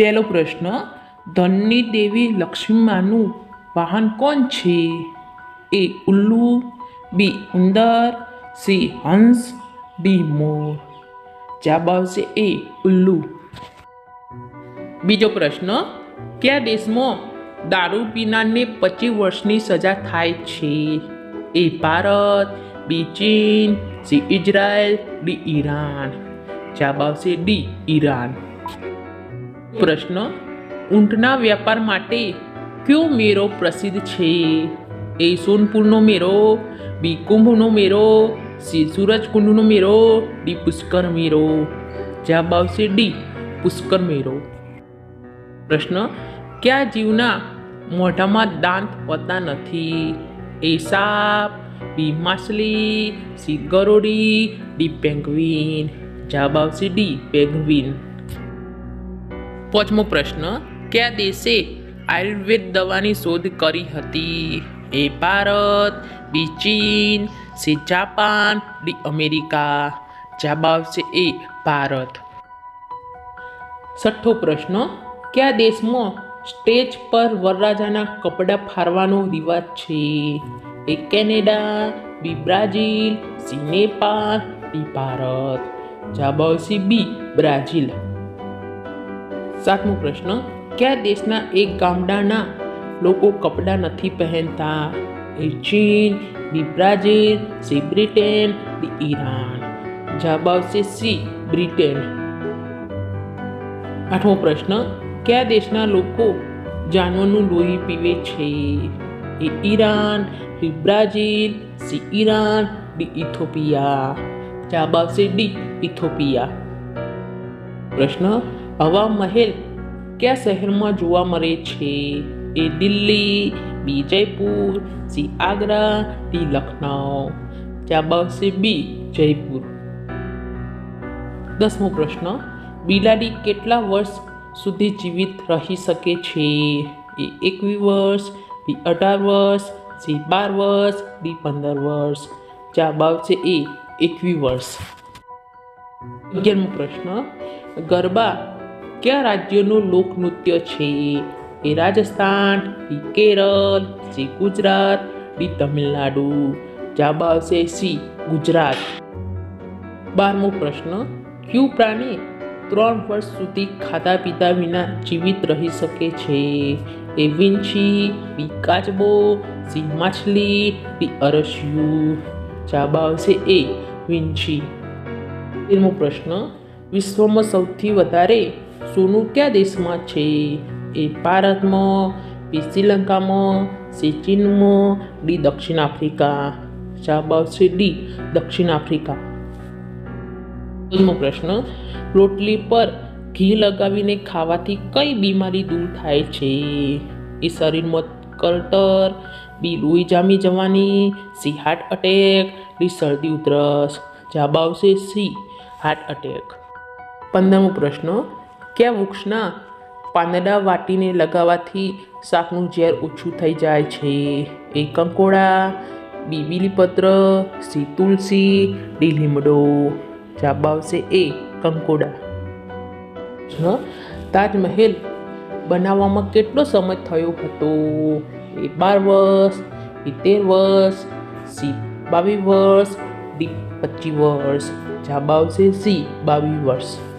પહેલો પ્રશ્ન ધનની દેવી લક્ષ્મીમાનું વાહન કોણ છે? એ ઉલ્લુ, બી ઉંદર, સી હંસ, ડી મોર. જવાબ આવશે એ ઉલ્લુ. બીજો પ્રશ્ન, કયા દેશમાં દારૂ પીનારને પચીસ વર્ષની સજા થાય છે? એ ભારત, બી ચીન, સી ઇઝરાયલ, ડી ઈરાન. જવાબ આવશે ડી ઈરાન. પ્રશ્ન, ઊંટના વ્યાપાર માટે કયો મેળો પ્રસિદ્ધ છે? એ સોનપુરનો મેળો, બી કુંભનો મેળો, સી સૂરજકુંડનો મેળો, ડી પુષ્કર મેળો. જવાબ આવશે ડી, પુષ્કર મેળો. પ્રશ્ન, કયા જીવના મોઢામાં દાંત હોતા નથી? એ સાપ, બી માછલી, સી ગરોડી ડી પેંગ્વિન. જવાબ આવશે ડી, પેંગ્વિન. પાંચમો પ્રશ્ન, કયા દેશે આયુર્વેદ દવાની શોધ કરી હતી? એ ભારત, બી ચીન, સી જાપાન, ડી અમેરિકા. જવાબ આવશે એ ભારત. છઠ્ઠો પ્રશ્ન, કયા દેશમાં સ્ટેજ પર વરરાજાના કપડાં ફારવાનો રિવાજ છે? A Canada, B Brazil, C Nepal, D Bharat. જવાબ આવશે બી બ્રાઝિલ. સાતમો પ્રશ્ન, કયા દેશના એક ગામડાના લોકો કપડાં નથી પહેરતા એ ચીન B Brazil C Britain D Iran. જવાબ આવશે સી, બ્રિટેન. આઠમો પ્રશ્ન, કયા દેશના લોકો જાનવરનું લોહી પીવે છે? A Iran B Brazil C Iran D Ethiopia. જવાબ આવશે ડી, ઇથોપિયા. પ્રશ્ન હવા મહેલ કયા શહેરમાં જોવા મળે છે? A Delhi, B Jaipur, C Agra, D Lucknow. જવાબ આવશે બી જયપુર. દસમો પ્રશ્ન, બિલાડી કેટલા વર્ષ સુધી જીવિત રહી શકે છે? એ એકવીસ વર્ષ, બી અઢાર વર્ષ, સી બાર વર્ષ, ડી પંદર વર્ષ. જવાબ આવશે એ એકવીસ વર્ષ. અગિયારમો પ્રશ્ન, ગરબા કયા રાજ્યનું લોકનૃત્ય છે? A Rajasthan D Kerala, C Gujarat, D Tamil Nadu. જવાબ આવશે સી ગુજરાત. બારમો પ્રશ્ન, કયું પ્રાણી ત્રણ વર્ષ સુધી ખાધા પીતા વિના જીવિત રહી શકે છે? એ વિંછી, બી કાચબો, સી માછલી બી અરસિયું. જવાબ આવશે એ વિંછી. તેરમો પ્રશ્ન, વિશ્વમાં સૌથી વધારે સોનું કયા દેશમાં છે? એ ભારતમાં બી શ્રીલંકામાં, સી ચીનમાં, ડી દક્ષિણ આફ્રિકા. જવાબ આવશે ડી દક્ષિણ આફ્રિકા. પ્રશ્ન, રોટલી પર ઘી લગાવીને ખાવાથી કઈ બીમારી દૂર થાય છે? એ શરીરમાં કલ્ટર, બી લોહી જામી જવાની, સી હાર્ટ અટેક ડી શરદી ઉધરસ. જવાબ આવશે સી હાર્ટ અટેક પંદરમો પ્રશ્ન કયા વૃક્ષના પાંદડા વાટીને લગાવવાથી શાકનું ઝેર ઓછું થઈ જાય છે. એ કંકોડા બીબીલી પત્ર સી તુલસી ડી લીમડો જવાબ આવશે એ કંકોડા પ્રશ્ન તાજમહેલ બનાવવામાં કેટલો સમય થયો હતો? એ બાર વર્ષ તેર વર્ષ સી બાવીસ વર્ષ, ડી પચીસ વર્ષ જવાબ આવશે સી બાવીસ વર્ષ.